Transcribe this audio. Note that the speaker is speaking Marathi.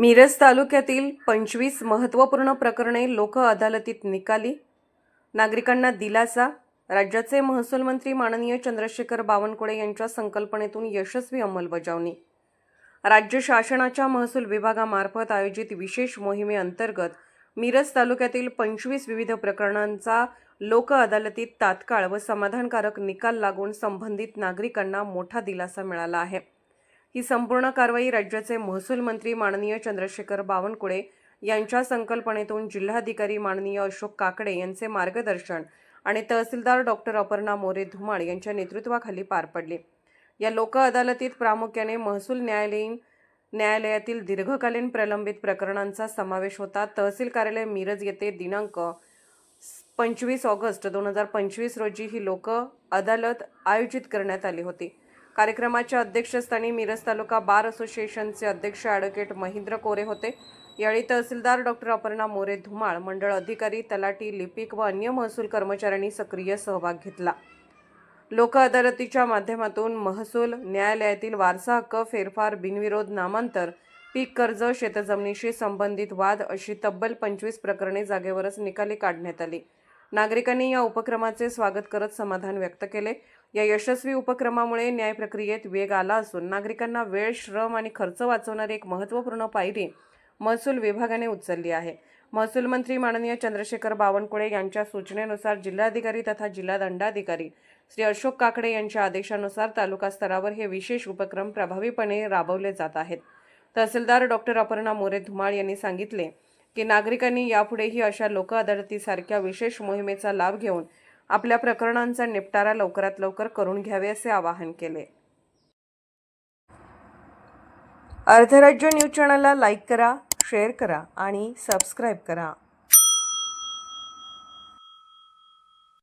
मिरज तालुक्यातील पंचवीस महत्त्वपूर्ण प्रकरणे लोक अदालतीत निकाली. नागरिकांना दिलासा. राज्याचे महसूल मंत्री माननीय चंद्रशेखर बावनकुळे यांच्या संकल्पनेतून यशस्वी अंमलबजावणी. राज्य शासनाच्या महसूल विभागामार्फत आयोजित विशेष मोहिमेअंतर्गत मिरज तालुक्यातील पंचवीस विविध प्रकरणांचा लोक अदालतीत तात्काळ व समाधानकारक निकाल लागून संबंधित नागरिकांना मोठा दिलासा मिळाला आहे. ही संपूर्ण कारवाई राज्याचे महसूल मंत्री माननीय चंद्रशेखर बावनकुळे यांच्या संकल्पनेतून जिल्हाधिकारी माननीय अशोक काकडे यांचे मार्गदर्शन आणि तहसीलदार डॉक्टर अपर्णा मोरे धुमाळ यांच्या नेतृत्वाखाली पार पडले. या लोक अदालतीत प्रामुख्याने महसूल न्यायालयीन न्यायालयातील दीर्घकालीन प्रलंबित प्रकरणांचा समावेश होता. तहसील कार्यालय मिरज येथे दिनांक पंचवीस ऑगस्ट दोन हजार पंचवीस रोजी ही लोक अदालत आयोजित करण्यात आली होती. कार्यक्रमाच्या अध्यक्षस्थानी मिरज तालुका बार असोसिएशनचे अध्यक्ष ॲडव्होकेट महेंद्र कोरे होते. यावेळी तहसीलदार डॉक्टर अपर्णा मोरे धुमाळ मंडळ अधिकारी तलाटी लिपिक व अन्य महसूल कर्मचाऱ्यांनी सक्रिय सहभाग घेतला. लोक अदालतीच्या माध्यमातून महसूल न्यायालयातील वारसा हक्क फेरफार बिनविरोध नामांतर पीक कर्ज शेतजमिनीशी संबंधित वाद अशी तब्बल पंचवीस प्रकरणे जागेवरच निकाली काढण्यात आली. नागरिकांनी या उपक्रमाचे स्वागत करत समाधान व्यक्त केले. या यशस्वी उपक्रमामुळे न्याय प्रक्रियेत वेग आला असून नागरिकांना वेळ श्रम आणि खर्च वाचवणारी एक महत्त्वपूर्ण पायरी महसूल विभागाने उचलली आहे. महसूल मंत्री माननीय चंद्रशेखर बावनकुळे यांच्या सूचनेनुसार जिल्हाधिकारी तथा जिल्हा दंडाधिकारी श्री अशोक काकडे यांच्या आदेशानुसार तालुका स्तरावर हे विशेष उपक्रम प्रभावीपणे राबवले जात आहेत. तहसीलदार डॉक्टर अपर्णा मोरे धुमाळ यांनी सांगितले की नागरिकांनी यापुढेही अशा लोक अदालतीसारख्या विशेष मोहिमेचा लाभ घेऊन आपल्या प्रकरणांचा निपटारा लवकरात लवकर करून घ्यावे असे आवाहन केले. अर्धराज्य न्यूज चॅनलला लाईक करा शेअर करा आणि सबस्क्राईब करा.